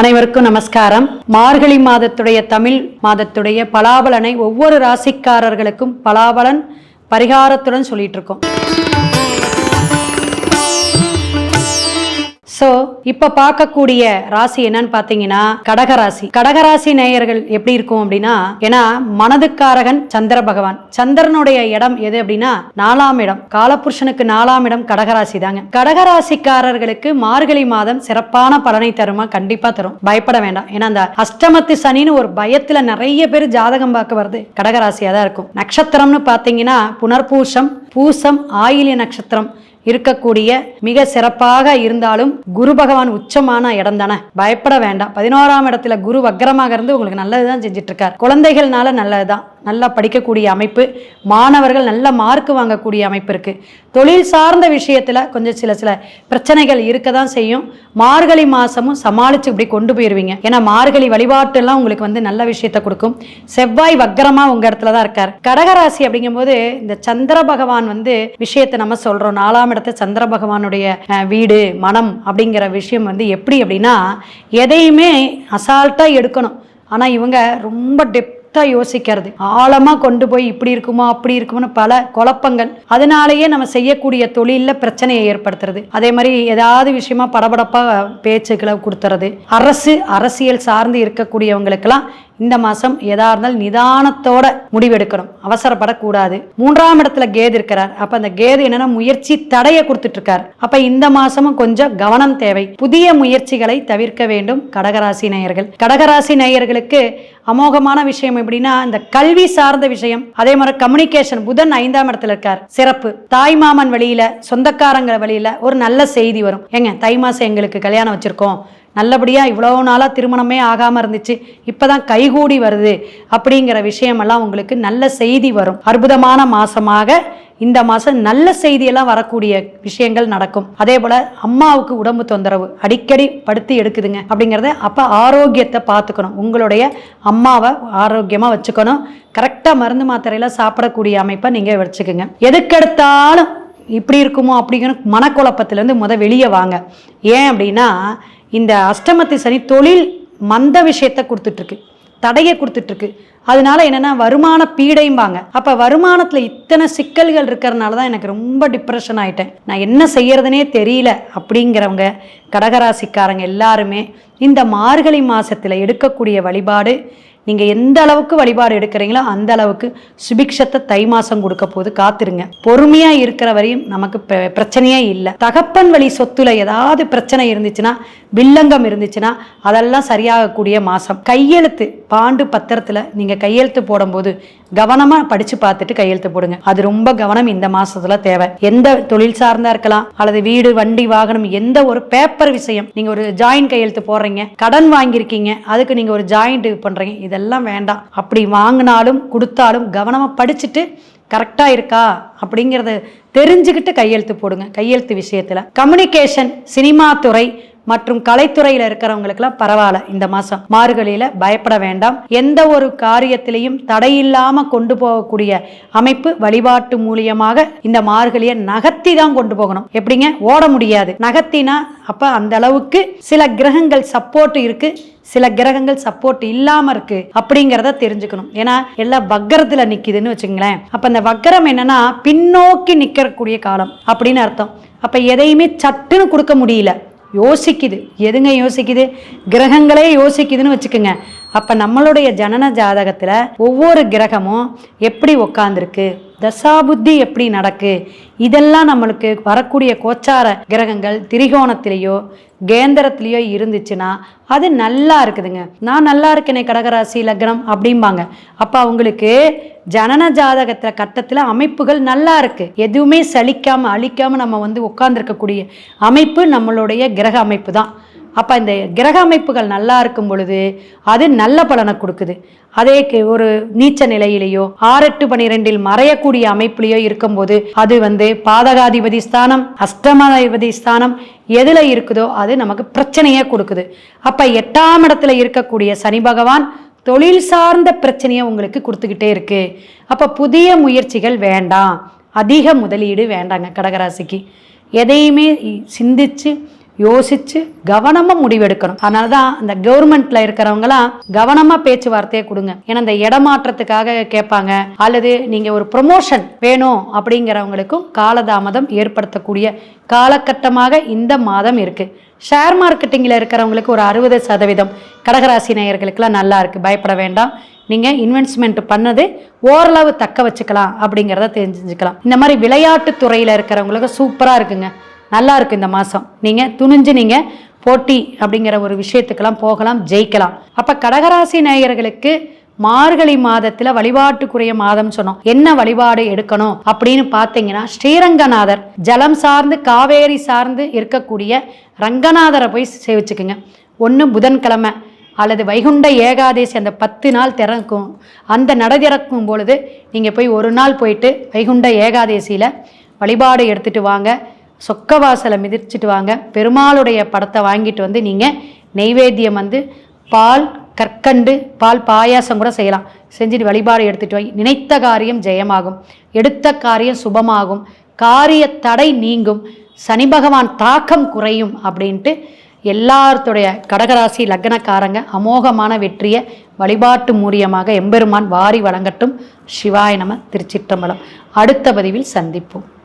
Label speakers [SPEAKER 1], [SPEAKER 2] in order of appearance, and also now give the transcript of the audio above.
[SPEAKER 1] அனைவருக்கும் நமஸ்காரம். மார்கழி மாதத்துடைய தமிழ் மாதத்துடைய பலாபலனை ஒவ்வொரு ராசிக்காரர்களுக்கும் பலாபலன் பரிகாரத்துடன் சொல்லிட்டு இருக்கோம். ஸோ இப்போ பார்க்கக்கூடிய ராசி என்னன்னு பார்த்தீங்கன்னா கடகராசி. கடகராசி நேயர்கள் எப்படி இருக்கும் அப்படின்னா ஏன்னா மனதுக்காரகன் சந்திர பகவான். சந்திரனுடைய இடம் எது அப்படின்னா நாலாம் இடம். காலபுருஷனுக்கு நாலாம் இடம் கடகராசி தாங்க. கடகராசிக்காரர்களுக்கு மார்கழி மாதம் சிறப்பான பலனை தருமா? கண்டிப்பா தரும். பயப்பட வேண்டாம். ஏன்னா அந்த அஷ்டமத்து சனின்னு ஒரு பயத்துல நிறைய பேர் ஜாதகம் பார்க்க வருது. கடகராசியா தான் இருக்கும். நட்சத்திரம்னு பார்த்தீங்கன்னா புனர்பூசம் பூசம் ஆயிலிய நட்சத்திரம். இருக்கக்கூடிய மிக சிறப்பாக இருந்தாலும் குரு பகவான் உச்சமான இடம் தானே? பயப்பட வேண்டாம். பதினோராம் இடத்துல குரு வக்கரமாக இருந்து உங்களுக்கு நல்லதுதான் செஞ்சுட்டு இருக்கார் குழந்தைகள்னால நல்லதுதான். நல்லா படிக்கக்கூடிய அமைப்பு மாணவர்கள் நல்ல மார்க் வாங்கக்கூடிய அமைப்பு இருக்குது தொழில் சார்ந்த விஷயத்தில் கொஞ்சம் சில சில பிரச்சனைகள் இருக்க தான் செய்யும். மார்கழி மாதமும் சமாளித்து இப்படி கொண்டு போயிடுவீங்க ஏன்னா மார்கழி வழிபாட்டெல்லாம் உங்களுக்கு வந்து நல்ல விஷயத்தை கொடுக்கும். செவ்வாய் வக்கரமா உங்கள் இடத்துல தான் இருக்கார். கடகராசி அப்படிங்கும்போது இந்த சந்திர பகவான் வந்து விஷயத்தை நம்ம சொல்கிறோம் நாலாம் இடத்த சந்திர பகவானுடைய வீடு மனம் அப்படிங்கிற விஷயம் வந்து எப்படி அப்படின்னா எதையுமே அசால்ட்டாக எடுக்கணும். ஆனால் இவங்க ரொம்ப டெப்தா யோசிக்கிறது. ஆழமா கொண்டு போய் இப்படி இருக்குமோ அப்படி இருக்குமோன்னு பல குழப்பங்கள். அதனாலேயே நம்ம செய்யக்கூடிய தொழிலில் பிரச்சனையை ஏற்படுத்துறது. அதே மாதிரி ஏதாவது விஷயமா படபடப்பா பேச்சுக்களை கொடுத்துறது. அரசு அரசியல் சார்ந்து இருக்கக்கூடியவங்களுக்கெல்லாம் இந்த மாசம் எதா இருந்தாலும் நிதானத்தோட முடிவெடுக்கணும். அவசரப்படக்கூடாது. மூன்றாம் இடத்துல கேது இருக்கிறார். அப்ப அந்த கேது என்னன்னா முயற்சி தடைய கொடுத்துட்டு இருக்கார் அப்ப இந்த மாசமும் கொஞ்சம் கவனம் தேவை. புதிய முயற்சிகளை தவிர்க்க வேண்டும் கடகராசி நேயர்கள். கடகராசி நேயர்களுக்கு அமோகமான விஷயம் எப்படின்னா இந்த கல்வி சார்ந்த விஷயம். அதே மாதிரி கம்யூனிகேஷன் புதன் ஐந்தாம் இடத்துல இருக்கார். சிறப்பு. தாய் மாமன் வழியில சொந்தக்காரங்க வழியில ஒரு நல்ல செய்தி வரும். ஏங்க தை மாசம் எங்களுக்கு கல்யாணம் வச்சிருக்கோம். நல்லபடியாக இவ்வளோ நாளாக திருமணமே ஆகாமல் இருந்துச்சு இப்போ தான் கைகூடி வருது அப்படிங்கிற விஷயமெல்லாம் உங்களுக்கு நல்ல செய்தி வரும். அற்புதமான மாதமாக இந்த மாதம் நல்ல செய்தியெல்லாம் வரக்கூடிய விஷயங்கள் நடக்கும். அதே போல் அம்மாவுக்கு உடம்பு தொந்தரவு அடிக்கடி படுத்து எடுக்குதுங்க அப்படிங்கிறத அப்போ ஆரோக்கியத்தை பார்த்துக்கணும். உங்களுடைய அம்மாவை ஆரோக்கியமாக வச்சுக்கணும். கரெக்டாக மருந்து மாத்திரையில் சாப்பிடக்கூடிய அமைப்பை நீங்கள் வச்சுக்கோங்க. எதுக்கெடுத்தாலும் இப்படி இருக்குமோ அப்படிங்கிற மனக்குழப்பத்திலேருந்து முத வெளியே வாங்க. ஏன் அப்படின்னா இந்த அஷ்டமத்து சனி தொழில் மந்த விஷயத்தை கொடுத்துட்ருக்கு தடையை கொடுத்துட்ருக்கு. அதனால என்னென்னா வருமான பீடைம்பாங்க. அப்போ வருமானத்தில் இத்தனை சிக்கல்கள் இருக்கிறனால தான் எனக்கு ரொம்ப டிப்ரெஷன் ஆகிட்டேன் நான் என்ன செய்யறதுனே தெரியல அப்படிங்கிறவங்க கடகராசிக்காரங்க எல்லாருமே இந்த மார்கழி மாதத்தில் எடுக்கக்கூடிய வழிபாடு நீங்கள் எந்த அளவுக்கு வழிபாடு எடுக்கிறீங்களோ அந்த அளவுக்கு சுபிக்ஷத்தை தை மாசம் கொடுக்க போது காத்துருங்க. பொறுமையாக இருக்கிற வரையும் நமக்கு பிரச்சனையே இல்லை. தகப்பன் வழி சொத்துல ஏதாவது பிரச்சனை இருந்துச்சுன்னா வில்லங்கம் இருந்துச்சுன்னா அதெல்லாம் சரியாகக்கூடிய மாதம் கையெழுத்து பாண்டு பத்திரத்தில் நீங்கள் கையெழுத்து போடும்போது கவனமாக படித்து பார்த்துட்டு கையெழுத்து போடுங்க. அது ரொம்ப கவனம் இந்த மாதத்தில் தேவை. எந்த தொழில் சார்ந்தா இருக்கலாம் அல்லது வீடு வண்டி வாகனம் எந்த ஒரு பேப்பர் விஷயம். நீங்கள் ஒரு ஜாயின் கையெழுத்து போடுறீங்க கடன் வாங்கியிருக்கீங்க அதுக்கு நீங்கள் ஒரு ஜாயிண்ட் இது இதெல்லாம் வேண்டாம். அப்படி வாங்கினாலும் கொடுத்தாலும் கவனமாக படிச்சுட்டு கரெக்டாக இருக்கா அப்படிங்கிறத தெரிஞ்சுக்கிட்டு கையெழுத்து போடுங்க. கையெழுத்து விஷயத்தில். கம்யூனிகேஷன் சினிமா துறை மற்றும் கலைத்துறையில் இருக்கிறவங்களுக்குலாம் பரவாயில்ல இந்த மாசம். மார்கழியில் பயப்பட வேண்டாம். எந்த ஒரு காரியத்திலையும் தடையில்லாம கொண்டு போகக்கூடிய அமைப்பு வழிபாட்டு மூலியமாக இந்த மார்கழியை நகர்த்தி தான் கொண்டு போகணும். எப்படிங்க? ஓட முடியாது. நகர்த்தினா அப்ப அந்த அளவுக்கு சில கிரகங்கள் சப்போர்ட் இருக்கு. சில கிரகங்கள் சப்போர்ட் இல்லாம இருக்கு அப்படிங்கிறத தெரிஞ்சுக்கணும். ஏன்னா எல்லாம் வக்கரத்துல நிக்குதுன்னு வச்சுங்களேன் அப்ப அந்த வக்கரம் என்னன்னா பின்னோக்கி நிக்கக்கூடிய காலம் அப்படின்னு அர்த்தம். அப்ப எதையுமே சட்டுன்னு கொடுக்க முடியல. யோசிக்குது. எதுங்க யோசிக்குது? கிரகங்களே யோசிக்குதுன்னு வச்சுக்கோங்க. அப்போ நம்மளுடைய ஜனன ஜாதகத்தில் ஒவ்வொரு கிரகமும் எப்படி உக்காந்துருக்கு? தசாபுத்தி எப்படி நடக்கு? இதெல்லாம் நம்மளுக்கு வரக்கூடிய கோச்சார கிரகங்கள் திரிகோணத்திலேயோ கேந்திரத்திலேயோ இருந்துச்சுன்னா அது நல்லா இருக்குதுங்க. நான் நல்லா இருக்கேனே கடகராசி லக்னம் அப்படிம்பாங்க. அப்போ அவங்களுக்கு ஜனன ஜாதகத்தில் கட்டத்தில் அமைப்புகள் நல்லா இருக்கு. எதுவுமே சலிக்காமல் அழிக்காமல் நம்ம வந்து உட்கார்ந்துருக்கக்கூடிய அமைப்பு நம்மளுடைய கிரக அமைப்பு தான். அப்போ இந்த கிரக அமைப்புகள் நல்லா இருக்கும் பொழுது அது நல்ல பலனை கொடுக்குது. அதே ஒரு நீச்ச நிலையிலேயோ ஆறெட்டு பனிரெண்டில் மறையக்கூடிய அமைப்புலேயோ இருக்கும்போது அது வந்து பாதகாதிபதி ஸ்தானம் அஷ்டமாதிபதி ஸ்தானம் எதில் இருக்குதோ அது நமக்கு பிரச்சனையே கொடுக்குது. அப்போ எட்டாம் இடத்துல இருக்கக்கூடிய சனி பகவான் தொழில் சார்ந்த பிரச்சனையை உங்களுக்கு கொடுத்துக்கிட்டே இருக்கு. அப்போ புதிய முயற்சிகள் வேண்டாம். அதிக முதலீடு வேண்டாங்க கடகராசிக்கு. எதையுமே சிந்திச்சு யோசிச்சு கவனமா முடிவெடுக்கணும். அதனால தான் அந்த கவர்மெண்ட்ல இருக்கிறவங்களாம் கவனமா பேச்சுவார்த்தையை கொடுங்க. ஏன்னா இந்த இடமாற்றத்துக்காக கேட்பாங்க. அல்லது நீங்க ஒரு ப்ரொமோஷன் வேணும் அப்படிங்கிறவங்களுக்கும் காலதாமதம் ஏற்படுத்தக்கூடிய காலகட்டமாக இந்த மாதம் இருக்கு. ஷேர் மார்க்கெட்டிங்கில் இருக்கிறவங்களுக்கு ஒரு அறுபது சதவீதம். கடகராசி நேயர்களுக்கெல்லாம் நல்லா இருக்குது பயப்பட வேண்டாம். நீங்கள் இன்வெஸ்ட்மெண்ட் பண்ணது ஓரளவு தக்க வச்சுக்கலாம் அப்படிங்கிறத தெரிஞ்சுக்கலாம். இந்த மாதிரி விளையாட்டு துறையில் இருக்கிறவங்களுக்கு சூப்பராக இருக்குங்க. நல்லா இருக்கு இந்த மாதம் நீங்கள் துணிஞ்சு நீங்கள் போட்டி அப்படிங்கிற ஒரு விஷயத்துக்கெல்லாம் போகலாம் ஜெயிக்கலாம். அப்போ கடகராசி நேயர்களுக்கு மார்கழி மாதத்துல வழிபாட்டுக்குரிய மாதம் சொன்னோம். என்ன வழிபாடு எடுக்கணும் அப்படின்னு பார்த்தீங்கன்னா ஸ்ரீரங்கநாதர் ஜலம் சார்ந்து காவேரி சார்ந்து இருக்கக்கூடிய ரங்கநாதரை போய் சேவிச்சுக்குங்க. ஒன்று புதன்கிழமை அல்லது வைகுண்ட ஏகாதேசி அந்த பத்து நாள் திறக்கும். அந்த நட திறக்கும் பொழுது நீங்கள் போய் ஒரு நாள் போயிட்டு வைகுண்ட ஏகாதேசியில் வழிபாடு எடுத்துகிட்டு வாங்க. சொக்க வாசலை மிதிச்சிட்டு வாங்க. பெருமாளுடைய படத்தை வாங்கிட்டு வந்து நீங்கள் நெய்வேத்தியம் வந்து பால் கற்கண்டு பால் பாயாசம் கூட செய்யலாம். செஞ்சுட்டு வழிபாடு எடுத்துகிட்டு வாங்கி நினைத்த காரியம் ஜெயமாகும். எடுத்த காரியம் சுபமாகும். காரிய தடை நீங்கும். சனி பகவான் தாக்கம் குறையும் அப்படின்ட்டு எல்லாத்துடைய கடகராசி லக்னக்காரங்க அமோகமான வெற்றியை வழிபாட்டு மூலியமாக எம்பெருமான் வாரி வழங்கட்டும். சிவாய நம திருச்சிற்றம்பலம். அடுத்த பதிவில் சந்திப்போம்.